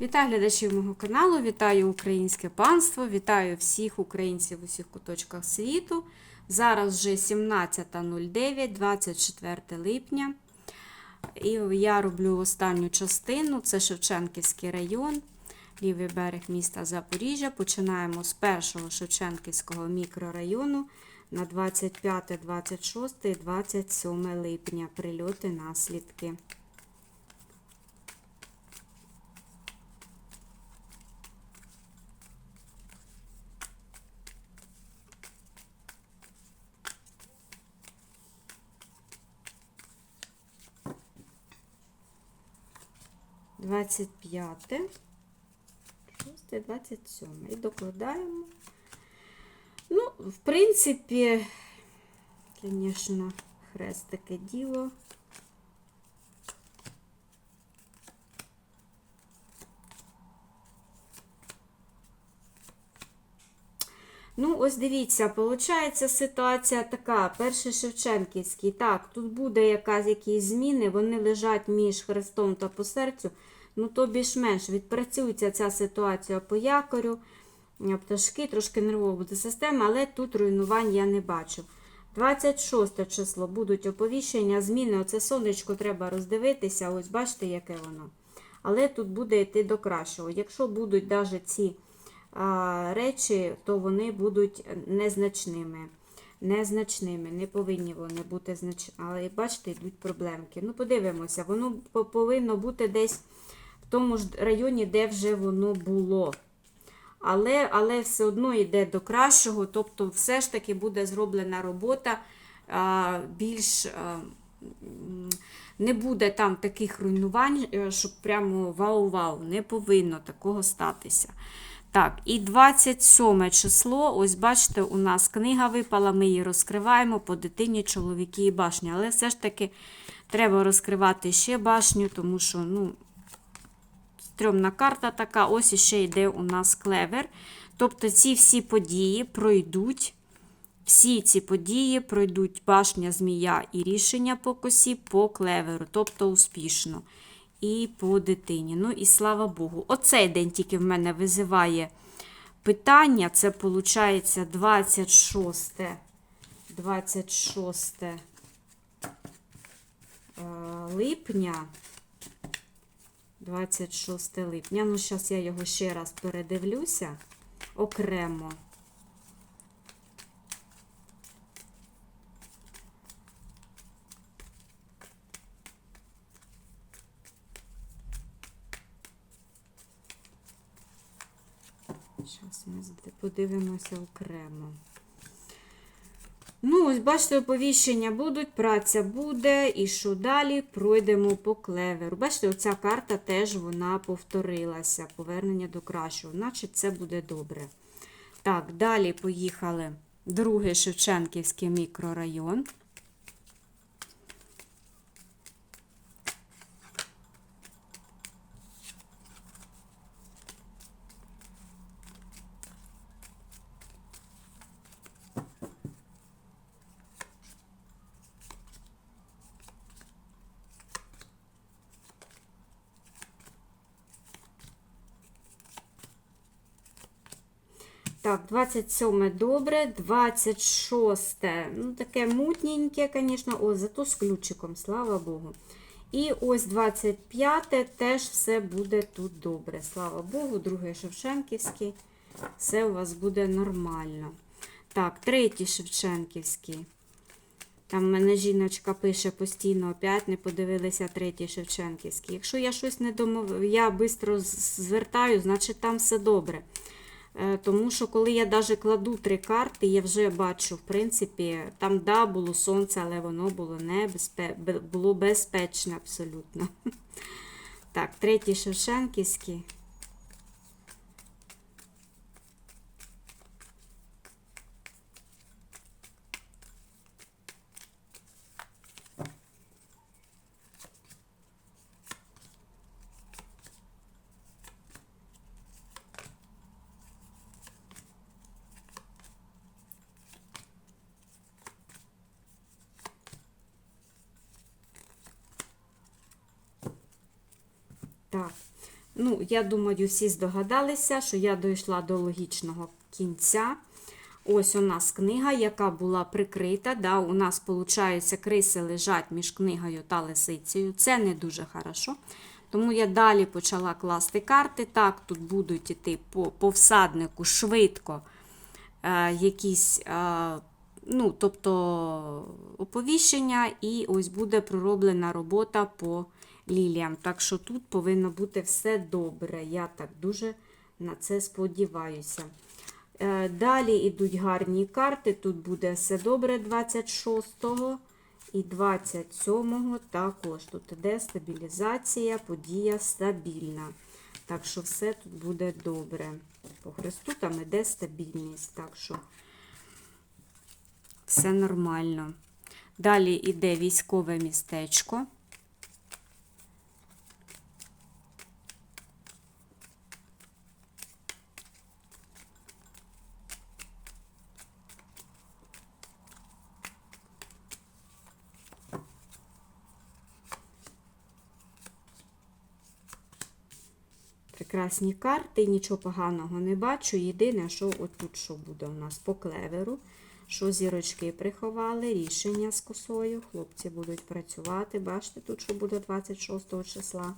Вітаю глядачів мого каналу, вітаю українське панство, вітаю всіх українців у всіх куточках світу. Зараз вже 17.09, 24 липня. І я роблю останню частину, це Шевченківський район, лівий берег міста Запоріжжя. Починаємо з першого Шевченківського мікрорайону на 25, 26 і 27 липня. Прильоти наслідки. Двадцять п'яте, шосте, двадцять сьоме. І докладаємо. Ну, в принципі, звісно, хрест таке діло. Ну, ось дивіться, виходить ситуація така. Перший Шевченківський. Так, тут буде якась, якісь зміни, вони лежать між хрестом та по серцю. Ну, то більш-менш відпрацюється ця ситуація по якорю. Пташки, трошки нервова буде система, але тут руйнувань я не бачу. 26 число будуть оповіщення, зміни. Оце сонечко треба роздивитися. Ось бачите, яке воно. Але тут буде йти до кращого. Якщо будуть навіть ці а, речі, то вони будуть незначними. Незначними, не повинні вони бути значними. Але бачите, йдуть проблемки. Ну, подивимося, воно повинно бути десь в тому ж районі, де вже воно було. Але але все одно йде до кращого, тобто, все ж таки буде зроблена робота а, більш а, не буде там таких руйнувань, е, щоб прямо вау-вау, не повинно такого статися. Так, і 27 число, ось бачите, у нас книга випала, ми її розкриваємо по дитині, чоловіки і башні. Але все ж таки треба розкривати ще башню, тому що, ну, стрьомна карта така, ось іще йде у нас клевер. Тобто ці всі події пройдуть. Всі ці події пройдуть башня змія і рішення по косі по клеверу, тобто успішно. І по дитині. Ну і слава Богу. Оцей день тільки в мене визиває питання. Це виходить 26 26 липня. 26 липня. Ну, зараз я його ще раз передивлюся окремо. Зараз ми подивимося окремо. Ну, ось, бачите, оповіщення будуть, праця буде, і що далі? Пройдемо по клеверу. Бачите, оця карта теж вона повторилася. Повернення до кращого. Значить, це буде добре. Так, далі поїхали. Другий Шевченківський мікрорайон. Так, 27 добре, 26, ну таке мутненьке, звісно, о, зато з ключиком, слава Богу. І ось 25 теж все буде тут добре. Слава Богу, другий Шевченківський. Все у вас буде нормально. Так, третій Шевченківський. Там мене жіночка пише постійно, опять не подивилися третій Шевченківський. Якщо я щось не домов... я швидко звертаю, значить там все добре. Тому що, коли я навіть кладу три карти, я вже бачу, в принципі, там да, було сонце, але воно було не було безпечне абсолютно. Так, третій Шевченківський. Так, Ну, я думаю, всі здогадалися, що я дійшла до логічного кінця. Ось у нас книга, яка була прикрита. Да, У нас, виходить, криси лежать між книгою та лисицею. Це не дуже хорошо. Тому я далі почала класти карти. Так, тут будуть іти по, по всаднику швидко е, якісь, е, ну, тобто оповіщення, і ось буде пророблена робота по ліліям. Так що тут повинно бути все добре. Я так дуже на це сподіваюся. Е, Далі йдуть гарні карти. Тут буде все добре 26-го і 27-го також. Тут іде стабілізація, подія стабільна. Так що все тут буде добре. По Христу там іде стабільність. Так що все нормально. Далі йде військове містечко. Прекрасні карти, нічого поганого не бачу. Єдине, що отут що буде у нас по клеверу, що зірочки приховали, рішення з косою. Хлопці будуть працювати. Бачите, тут що буде 26 числа.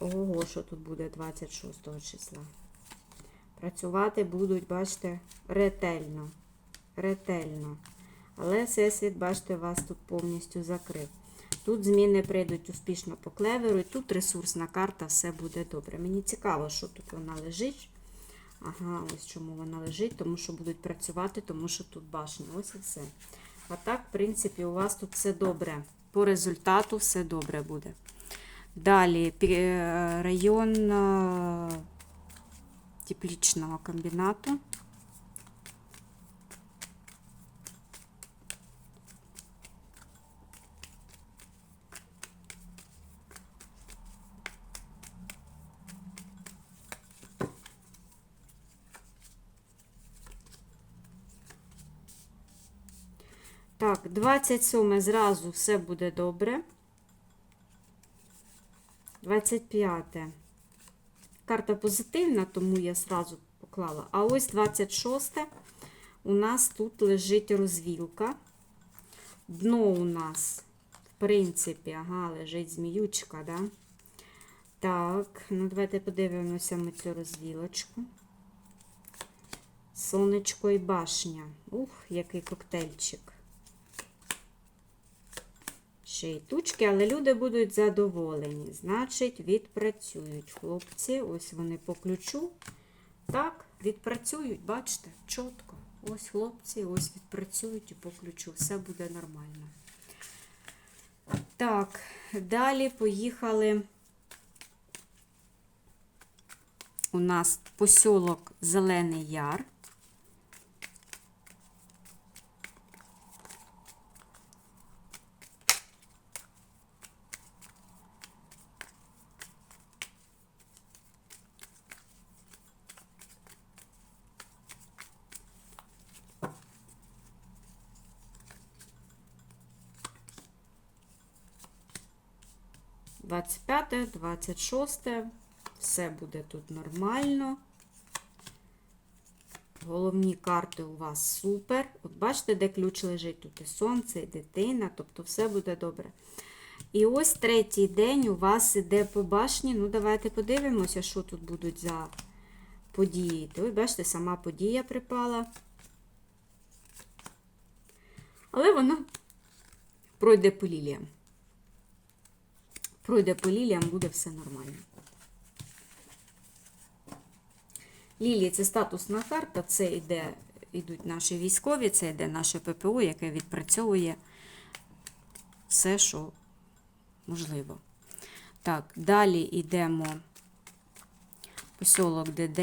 Ого, що тут буде 26 числа. Працювати будуть, бачите, ретельно. Ретельно. Але всесвіт, бачите, вас тут повністю закрив. Тут зміни прийдуть успішно по клеверу, і тут ресурсна карта, все буде добре. Мені цікаво, що тут вона лежить. Ага, ось чому вона лежить, тому що будуть працювати, тому що тут башня. Ось і все. А так, в принципі, у вас тут все добре. По результату все добре буде. Далі район е, теплічного комбінату. Так, 27 зразу все буде добре. 25. Карта позитивна, тому я зразу поклала. А ось 26 у нас тут лежить розвілка. Дно у нас, в принципі, ага, лежить зміючка, да? Так, ну давайте подивимося ми цю розвілочку. Сонечко і башня. Ух, який коктейльчик. Й тучки, але люди будуть задоволені. Значить, відпрацюють хлопці. Ось вони по ключу. Так, відпрацюють, бачите, чітко. Ось хлопці, ось відпрацюють і по ключу. Все буде нормально. Так, далі поїхали. У нас посілок Зелений Яр. Двадцять п'яте, двадцять шосте. Все буде тут нормально. Головні карти у вас супер. От бачите, де ключ лежить? Тут і сонце, і дитина, тобто все буде добре. І ось третій день у вас іде по башні. Ну, давайте подивимося, що тут будуть за події. Ось, бачите, сама подія припала. Але вона пройде по ліліям. Пройде по ліліям, буде все нормально. Лілії це статусна карта, це йде, йдуть наші військові, це йде наше ППО, яке відпрацьовує все, що можливо. Так, далі йдемо посілок ДД.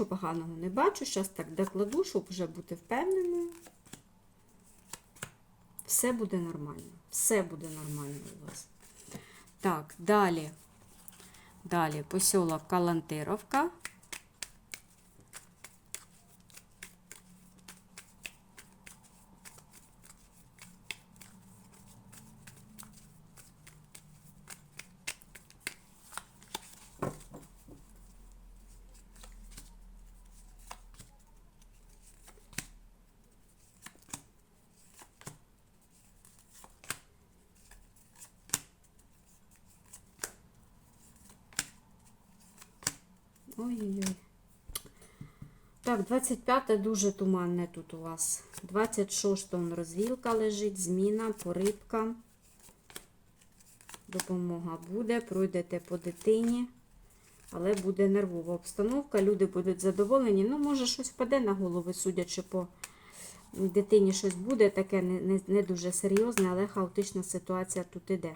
Нічого поганого не бачу. Зараз так докладу, щоб вже бути впевненою. Все все буде нормально. Все буде нормально у вас. Так, далі. Далі посілок Калантировка. Ой-ой-ой. Так, 25 дуже туманне тут у вас. 26 он розвілка лежить, зміна, порибка. Допомога буде, пройдете по дитині, але буде нервова обстановка. Люди будуть задоволені. Ну, може, щось впаде на голову, судячи по дитині, щось буде, таке не, не, не дуже серйозне, але хаотична ситуація тут іде.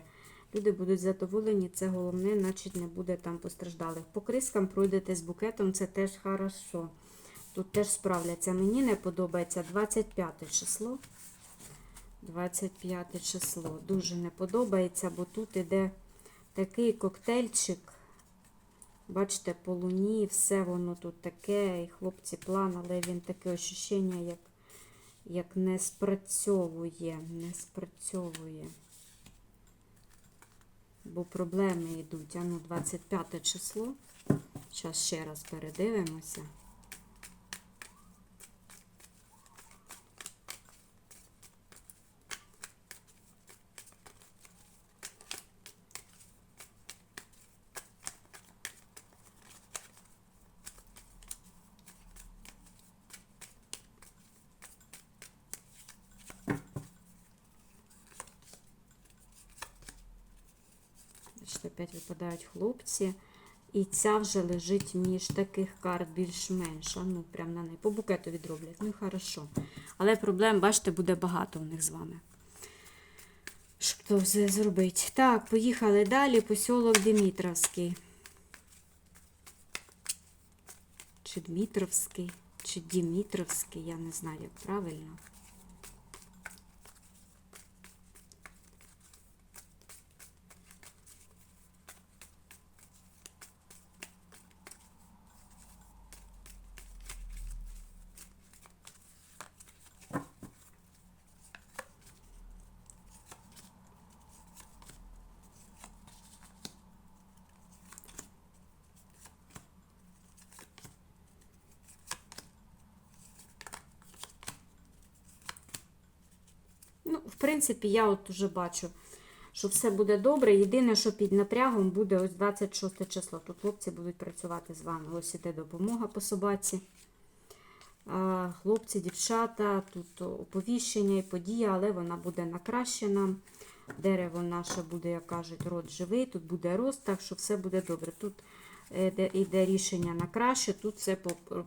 Люди будуть задоволені, це головне, значить не буде там постраждалих. По крискам пройдете з букетом, це теж хорошо. Тут теж справляться. Мені не подобається 25 число. 25 число. Дуже не подобається, бо тут іде такий коктейльчик. Бачите, по луні, все воно тут таке. І хлопці план, але він таке ощущення, як, як не спрацьовує. Не спрацьовує. Бо проблеми йдуть. А ну, 25 число. Зараз ще раз передивимося. Опять випадають хлопці. І ця вже лежить між таких карт більш-менш. Ну, прям на неї. По букету відроблять. Ну, хорошо. Але проблем, бачите, буде багато у них з вами. То все зробити. Так, поїхали далі. Посілок Димітровський. Чи Дмитровський, чи Дімітровський, я не знаю, як правильно. В принципі, я от уже бачу, що все буде добре. Єдине, що під напрягом буде ось 26 число. Тут хлопці будуть працювати з вами. Ось іде допомога по собаці. Хлопці, дівчата, тут оповіщення і подія, але вона буде на краще нам. Дерево наше буде, як кажуть, род живий, тут буде рост, так що все буде добре. Тут е, йде рішення на краще, тут все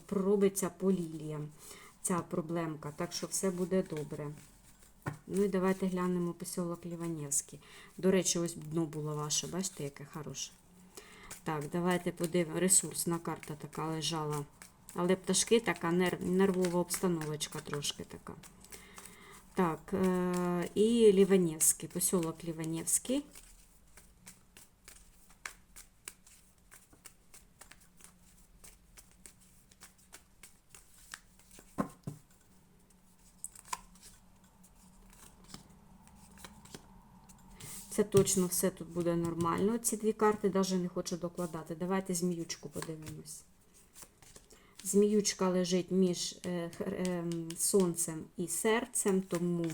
проробиться по ліліям, ця проблемка, так що все буде добре. Ну і давайте глянемо посілок Ліванівський. До речі, ось дно було ваше, бачите, яке хороше. Так, давайте подивимо. Ресурсна карта така лежала. Але пташки така нервова обстановочка трошки така. Так, е- і Ліванівський, посілок Ліванівський. Точно все тут буде нормально. Ці дві карти навіть не хочу докладати. Давайте зміючку подивимось. Зміючка лежить між е, ем, сонцем і серцем, тому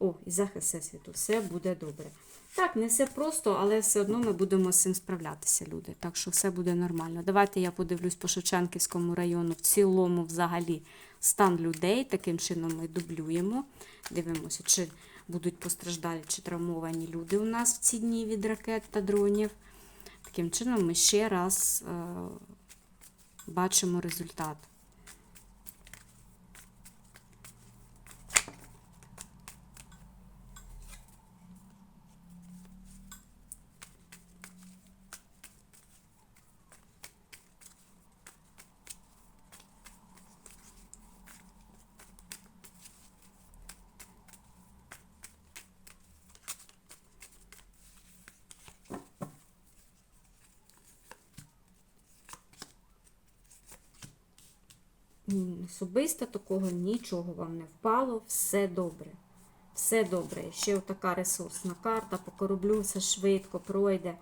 о, і захист всесвіту, все буде добре. Так, не все просто, але все одно ми будемо з цим справлятися, люди. Так що все буде нормально. Давайте я подивлюсь по Шевченківському району в цілому, взагалі, стан людей. Таким чином ми дублюємо. Дивимося, чи будуть постраждалі чи травмовані люди у нас в ці дні від ракет та дронів. Таким чином ми ще раз е, бачимо результат. Особисто такого нічого вам не впало, все добре. Все добре. Ще така ресурсна карта по кораблю, все швидко пройде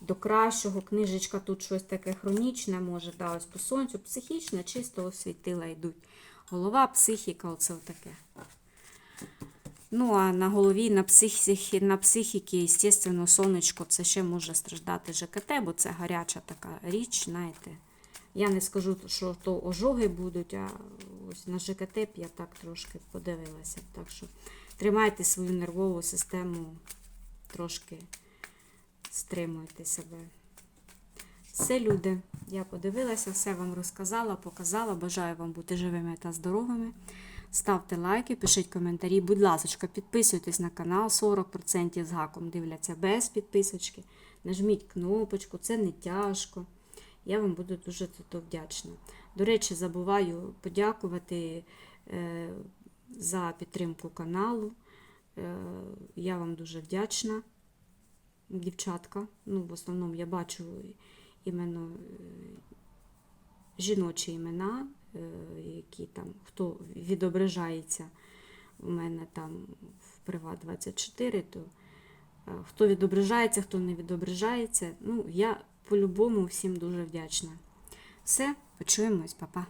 до кращого. Книжечка тут щось таке хронічне, може, да, по сонцю, психічне, чисто освітила йдуть. Голова, психіка, оце таке. Ну, а на голові, на психіці, на психіки, звісно, сонечко, це ще може страждати ЖКТ, бо це гаряча така річ, знаєте. Я не скажу, що то ожоги будуть, а ось на ЖКТ я так трошки подивилася. Так що тримайте свою нервову систему, трошки стримуйте себе. Все, люди, я подивилася, все вам розказала, показала. Бажаю вам бути живими та здоровими. Ставте лайки, пишіть коментарі. Будь ласка, підписуйтесь на канал. 40% з гаком дивляться без підписочки. Нажміть кнопочку, це не тяжко. Я вам буду дуже за то вдячна. До речі, забуваю подякувати е, за підтримку каналу. Е, я вам дуже вдячна, дівчатка. Ну, в основному я бачу іменно е, жіночі імена, які там, хто відображається у мене там в Приват 24, то хто відображається, хто не відображається. Ну, я по-любому всім дуже вдячна. Все, почуємось, па-па.